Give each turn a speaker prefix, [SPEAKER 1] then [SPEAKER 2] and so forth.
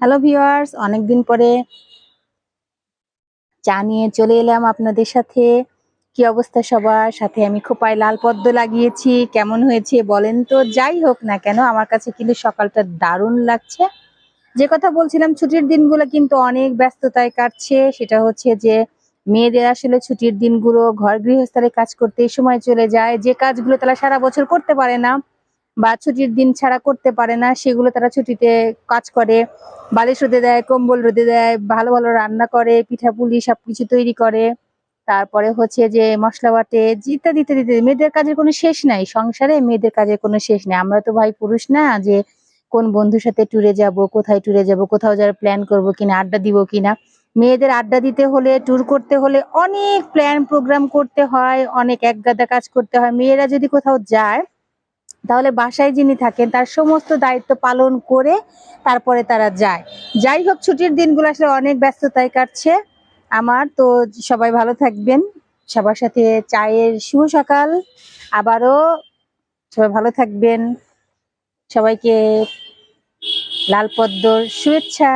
[SPEAKER 1] Hello viewers অনেকদিন পরে চা নিয়ে চলে এলাম আপনাদের সাথে। কি অবস্থা সবার? সাথে আমি খোপায় লাল পদ্ম লাগিয়েছি। কেমন হয়েছে বলেন তো? যাই হোক না কেন, আমার কাছে কিন্তু সকালটা দারুণ লাগছে। যে কথা বলছিলাম, ছুটির দিনগুলো কিন্তু অনেক ব্যস্ততায় কাটছে। সেটা হচ্ছে যে, মেয়েদের আসলে ছুটির দিনগুলো, ঘর গৃহস্থালে কাজ করতে এই সময় চলে যায়। যে কাজগুলো তারা সারা বছর করতে পারে না বা ছুটির দিন ছাড়া করতে পারে না, সেগুলো তারা ছুটিতে কাজ করে। বালিশ রোদে দেয়, কম্বল রোদে দেয়, ভালো ভালো রান্না করে পিঠাপুলি সবকিছু তৈরি করে। তারপরে হচ্ছে যে মশলা বাটে, ইত্যাদি ইত্যাদি। মেয়েদের কাজের কোনো শেষ নাই। সংসারে মেয়েদের কাজের কোনো শেষ নাই। আমরা তো ভাই পুরুষ না, যে কোন বন্ধুর সাথে ট্যুরে যাব, কোথায় ট্যুরে যাব, কোথাও যাওয়ার প্ল্যান করব কিনা, আড্ডা দিব কিনা। মেয়েদের আড্ডা দিতে হলে ট্যুর করতে হলে অনেক প্ল্যান প্রোগ্রাম করতে হয়, অনেক একগাদা কাজ করতে হয়। মেয়েরা যদি কোথাও যায় তাহলে বাসায় যিনি থাকেন, তার সমস্ত দায়িত্ব পালন করে তারপরে তারা যায়। যাই হোক, ছুটির দিনগুলো আসলে অনেক ব্যস্ততায় কাটছে আমার। তো সবাই ভালো থাকবেন, সবার সাথে চায়ের শুভ সকাল। আবারও সবাই ভালো থাকবেন। সবাইকে লাল পদ্মর শুভেচ্ছা।